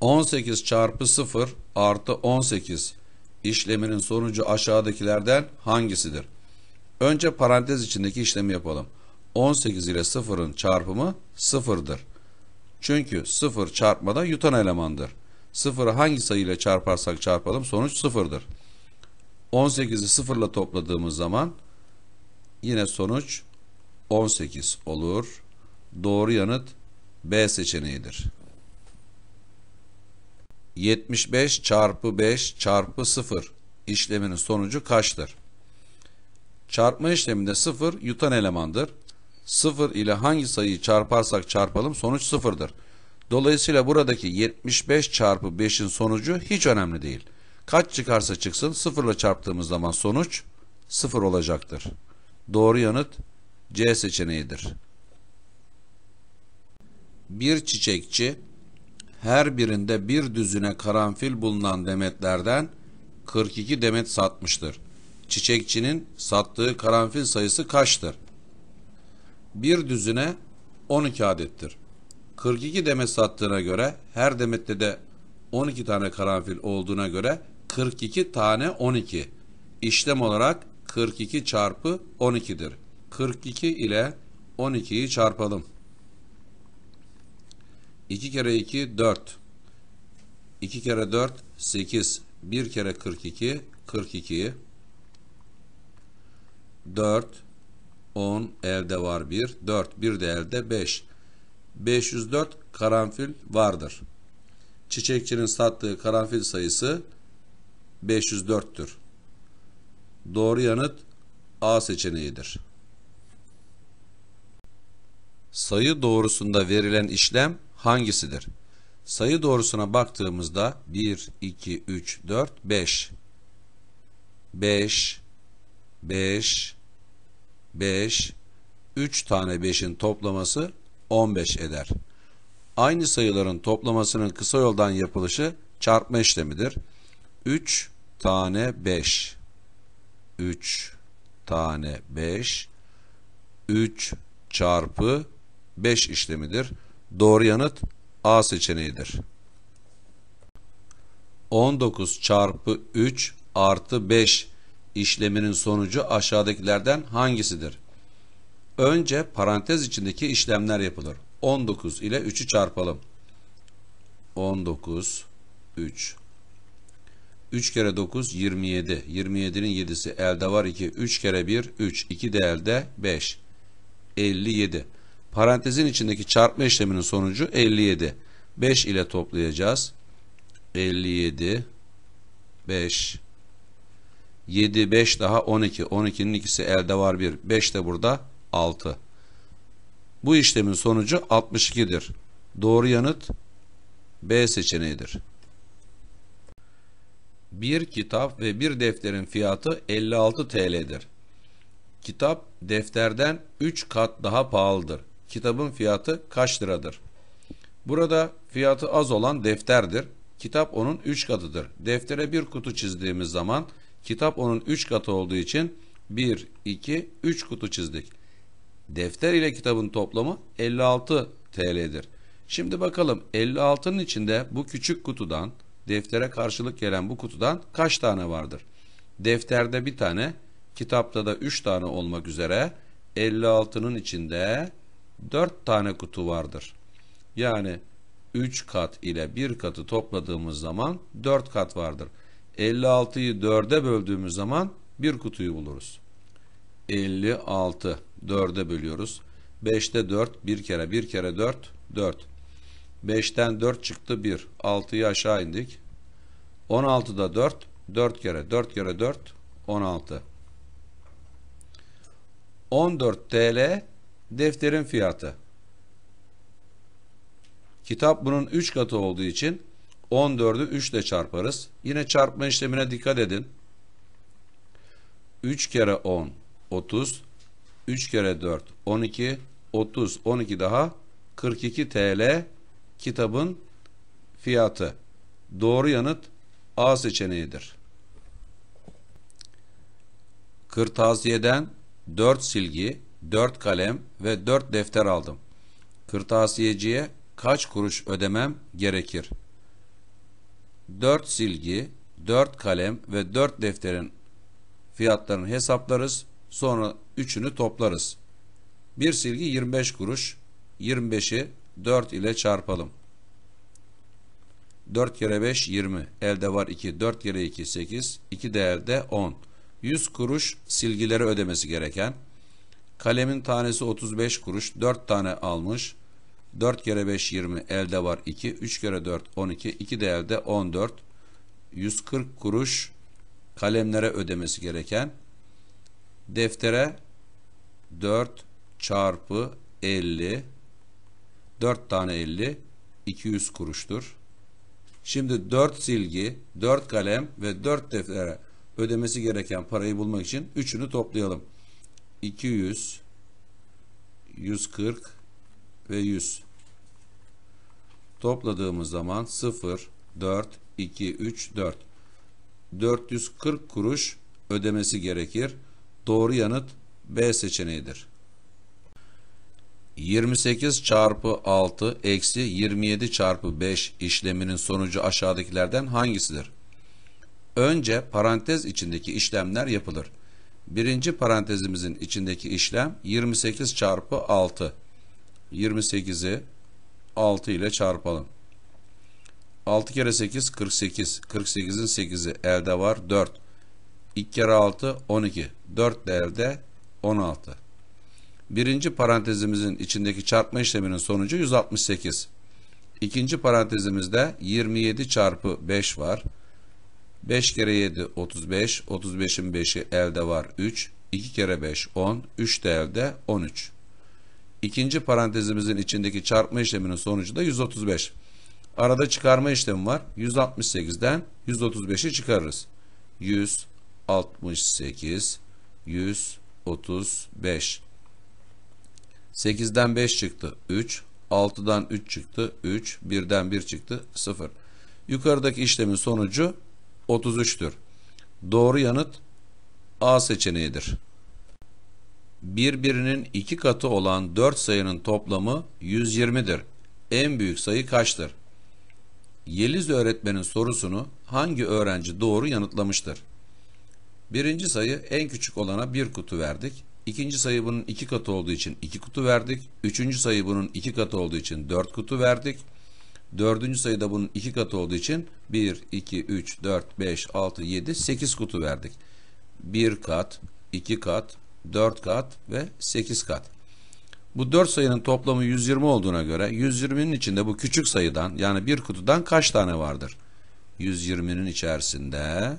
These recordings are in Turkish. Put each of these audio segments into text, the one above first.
18 çarpı 0 artı 18 işleminin sonucu aşağıdakilerden hangisidir? Önce parantez içindeki işlemi yapalım. 18 ile 0'ın çarpımı 0'dır. Çünkü 0 çarpmada yutan elemandır. 0'ı hangi sayıyla çarparsak çarpalım sonuç 0'dır. 18'i 0 ile topladığımız zaman yine sonuç 18 olur. Doğru yanıt B seçeneğidir. 75 çarpı 5 çarpı 0 işleminin sonucu kaçtır? Çarpma işleminde 0 yutan elemandır. 0 ile hangi sayıyı çarparsak çarpalım sonuç 0'dır. Dolayısıyla buradaki 75 çarpı 5'in sonucu hiç önemli değil. Kaç çıkarsa çıksın 0 ile çarptığımız zaman sonuç 0 olacaktır. Doğru yanıt C seçeneğidir. Bir çiçekçi her birinde bir düzine karanfil bulunan demetlerden 42 demet satmıştır. Çiçekçinin sattığı karanfil sayısı kaçtır? Bir düzine 12 adettir. 42 demet sattığına göre her demette de 12 tane karanfil olduğuna göre 42 tane 12. İşlem olarak 42 çarpı 12'dir. 42 ile 12'yi çarpalım. 2 kere 2 4. 2 kere 4 8. 1 kere 42 42. 4 10 elde var 1. 4 1 de elde 5. 504 karanfil vardır. Çiçekçinin sattığı karanfil sayısı 504'tür. Doğru yanıt A seçeneğidir. Sayı doğrusunda verilen işlem hangisidir? Sayı doğrusuna baktığımızda 1, 2, 3, 4, 5. 5, 5, 5, 3 tane 5'in toplaması 15 eder. Aynı sayıların toplamasının kısa yoldan yapılışı çarpma işlemidir. 3 tane 5. 3 tane 5. 3 çarpı 5 işlemidir. Doğru yanıt A seçeneğidir. 19 çarpı 3 artı 5 işleminin sonucu aşağıdakilerden hangisidir? Önce parantez içindeki işlemler yapılır. 19 ile 3'ü çarpalım. 19, 3. 3 kere 9, 27. 27'nin 7'si elde var 2. 3 kere 1, 3. 2 de elde 5. 57. Parantezin içindeki çarpma işleminin sonucu 57. 5 ile toplayacağız. 57, 5, 7, 5 daha 12. 12'nin ikisi elde var 1. 5 de burada 6. Bu işlemin sonucu 62'dir. Doğru yanıt B seçeneğidir. Bir kitap ve bir defterin fiyatı 56 TL'dir. Kitap defterden 3 kat daha pahalıdır. Kitabın fiyatı kaç liradır? Burada fiyatı az olan defterdir. Kitap onun 3 katıdır. Deftere bir kutu çizdiğimiz zaman kitap onun 3 katı olduğu için 1, 2, 3 kutu çizdik. Defter ile kitabın toplamı 56 TL'dir. Şimdi bakalım 56'nın içinde bu küçük kutudan deftere karşılık gelen bu kutudan kaç tane vardır? Defterde bir tane, kitapta da 3 tane olmak üzere 56'nın içinde 4 tane kutu vardır. Yani 3 kat ile 1 katı topladığımız zaman 4 kat vardır. 56'yı 4'e böldüğümüz zaman bir kutuyu buluruz. 56 4'e bölüyoruz. 5'te 4 bir kere 1 kere 4 4. 5'ten 4 çıktı 1. 6'yı aşağı indik. 16'da 4 4 kere 4 kere 4 16. 14 TL defterin fiyatı. Kitap bunun 3 katı olduğu için 14'ü 3 ile çarparız. Yine çarpma işlemine dikkat edin. 3 kere 10 30 3 kere 4 12 30 12 daha 42 TL kitabın fiyatı. Doğru yanıt A seçeneğidir. Kırtasiyeden 4 silgi, 4 kalem ve 4 defter aldım. Kırtasiyeciye kaç kuruş ödemem gerekir? 4 silgi, 4 kalem ve 4 defterin fiyatlarını hesaplarız. Sonra üçünü toplarız. Bir silgi 25 kuruş. 25'i 4 ile çarpalım. 4 kere 5 20. Elde var 2. 4 kere 2 8. 2 de elde 10. 100 kuruş silgileri ödemesi gereken. Kalemin tanesi 35 kuruş. 4 tane almış. 4 kere 5 20. Elde var 2. 3 kere 4 12. 2 de elde 14. 140 kuruş kalemlere ödemesi gereken. Deftere 4 çarpı 50 4 tane 50 200 kuruştur. Şimdi 4 silgi, 4 kalem ve 4 deftere ödemesi gereken parayı bulmak için üçünü toplayalım. 200 140 ve 100 topladığımız zaman 0 4 2 3 4 440 kuruş ödemesi gerekir. Doğru yanıt B seçeneğidir. 28 çarpı 6 eksi 27 çarpı 5 işleminin sonucu aşağıdakilerden hangisidir? Önce parantez içindeki işlemler yapılır. Birinci parantezimizin içindeki işlem 28 çarpı 6. 28'i 6 ile çarpalım. 6 kere 8 48. 48'in 8'i elde var 4. 2 kere 6 12. 4 de elde 16. Birinci parantezimizin içindeki çarpma işleminin sonucu 168. İkinci parantezimizde 27 çarpı 5 var. 5 kere 7 35. 35'in 5'i elde var 3. 2 kere 5 10. 3 de elde 13. İkinci parantezimizin içindeki çarpma işleminin sonucu da 135. Arada çıkarma işlemi var. 168'den 135'i çıkarırız. 168 135 8'den 5 çıktı 3 6'dan 3 çıktı 3 1'den 1 çıktı 0 yukarıdaki işlemin sonucu 33'tür doğru yanıt A seçeneğidir. Birbirinin iki katı olan 4 sayının toplamı 120'dir en büyük sayı kaçtır? Yeliz öğretmenin sorusunu hangi öğrenci doğru yanıtlamıştır? Birinci sayı en küçük olana bir kutu verdik. İkinci sayı bunun iki katı olduğu için iki kutu verdik. Üçüncü sayı bunun iki katı olduğu için dört kutu verdik. Dördüncü sayı da bunun iki katı olduğu için bir, iki, üç, dört, beş, altı, yedi, sekiz kutu verdik. Bir kat, iki kat, dört kat ve sekiz kat. Bu dört sayının toplamı 120 olduğuna göre 120'nin içinde bu küçük sayıdan yani bir kutudan kaç tane vardır? 120'nin içerisinde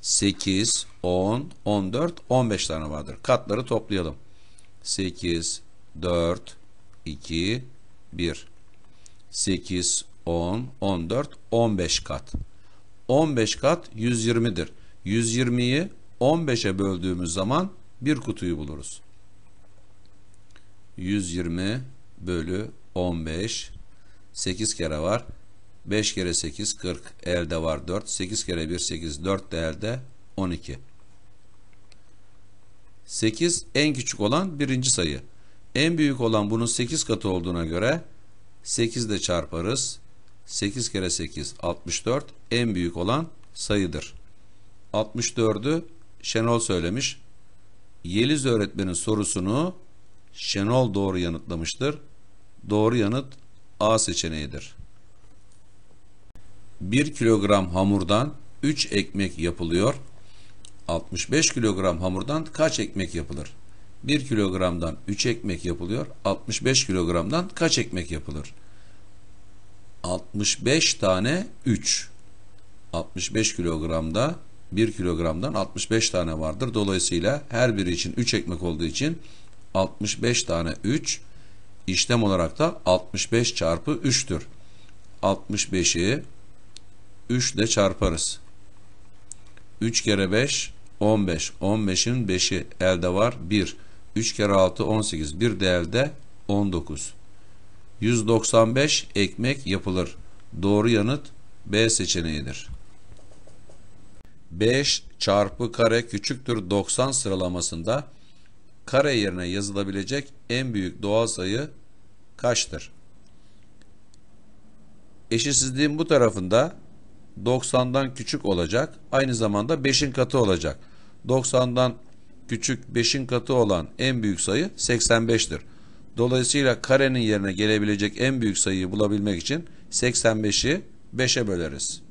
8, 10, 14, 15 tane vardır. Katları toplayalım. 8, 4, 2, 1. 8, 10, 14, 15 kat. 15 kat 120'dir. 120'yi 15'e böldüğümüz zaman bir kutuyu buluruz. 120 bölü 15 8 kere var. 5 kere 8 40 elde var 4 8 kere 1 8 4 de elde 12 8 en küçük olan birinci sayı en büyük olan bunun 8 katı olduğuna göre 8 de çarparız. 8 kere 8 64 en büyük olan sayıdır. 64'ü Şenol söylemiş. Yeliz öğretmenin sorusunu Şenol doğru yanıtlamıştır. Doğru yanıt A seçeneğidir. 1 kilogram hamurdan 3 ekmek yapılıyor. 65 kilogram hamurdan kaç ekmek yapılır? 1 kilogramdan 3 ekmek yapılıyor. 65 kilogramdan kaç ekmek yapılır? 65 tane 3. 65 kilogramda 1 kilogramdan 65 tane vardır. Dolayısıyla her biri için 3 ekmek olduğu için 65 tane 3 işlem olarak da 65 çarpı 3'tür. 65'i 3 ile çarparız. 3 kere 5 15. 15'in 5'i elde var 1. 3 kere 6 18. 1 de elde 19. 195 ekmek yapılır. Doğru yanıt B seçeneğidir. 5 çarpı kare küçüktür 90 sıralamasında kare yerine yazılabilecek en büyük doğal sayı kaçtır? Eşitsizliğin bu tarafında 90'dan küçük olacak. Aynı zamanda 5'in katı olacak. 90'dan küçük 5'in katı olan en büyük sayı 85'tir. Dolayısıyla karenin yerine gelebilecek en büyük sayıyı bulabilmek için 85'i 5'e böleriz.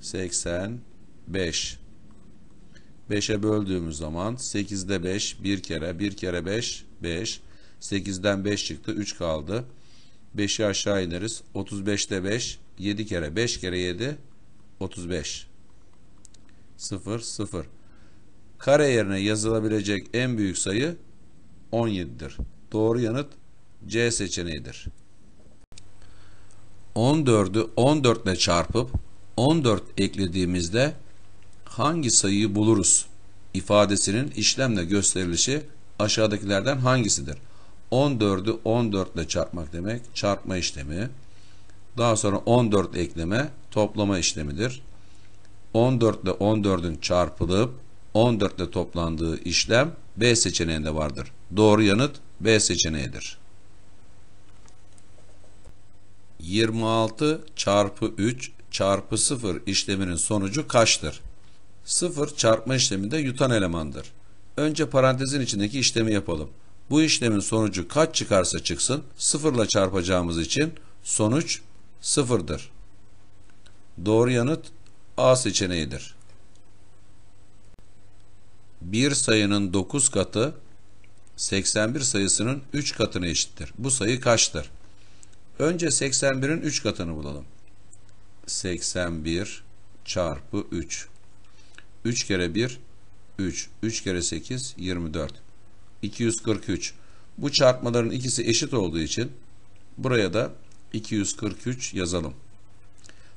85 5'e böldüğümüz zaman 8'de 5 bir kere 1 kere 5 5 8'den 5 çıktı 3 kaldı. 5'i aşağı ineriz. 35'te 5 7 kere 5 kere 7 35 0 0 Kare yerine yazılabilecek en büyük sayı 17'dir. Doğru yanıt C seçeneğidir. 14'ü 14 ile çarpıp 14 eklediğimizde hangi sayıyı buluruz? ifadesinin işlemle gösterilişi aşağıdakilerden hangisidir? 14'ü 14 ile çarpmak demek çarpma işlemi. Daha sonra 14 ekleme toplama işlemidir. 14 ile 14'ün çarpılıp 14 ile toplandığı işlem B seçeneğinde vardır. Doğru yanıt B seçeneğidir. 26 çarpı 3 çarpı 0 işleminin sonucu kaçtır? 0 çarpma işleminde yutan elemandır. Önce parantezin içindeki işlemi yapalım. Bu işlemin sonucu kaç çıkarsa çıksın 0 ile çarpacağımız için sonuç 0'dır. Doğru yanıt A seçeneğidir. Bir sayının 9 katı 81 sayısının 3 katına eşittir. Bu sayı kaçtır? Önce 81'in 3 katını bulalım. 81 çarpı 3. 3 kere 1 3. 3 kere 8 24. 243. Bu çarpmaların ikisi eşit olduğu için buraya da 243 yazalım.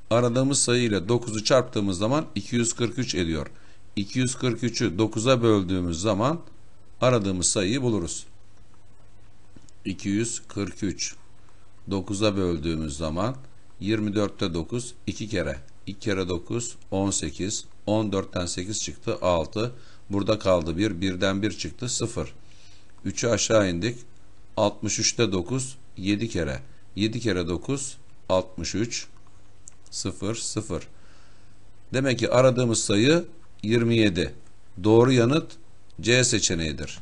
Aradığımız sayı ile 9'u çarptığımız zaman 243 ediyor. 243'ü 9'a böldüğümüz zaman aradığımız sayıyı buluruz. 243 9'a böldüğümüz zaman 24'te 9 2 kere. 2 kere 9 18 14'ten 8 çıktı 6 burada kaldı 1 1'den 1 çıktı 0 3'ü aşağı indik 63'te 9 7 kere. 7 kere 9 63 0 0 demek ki aradığımız sayı 27 doğru yanıt C seçeneğidir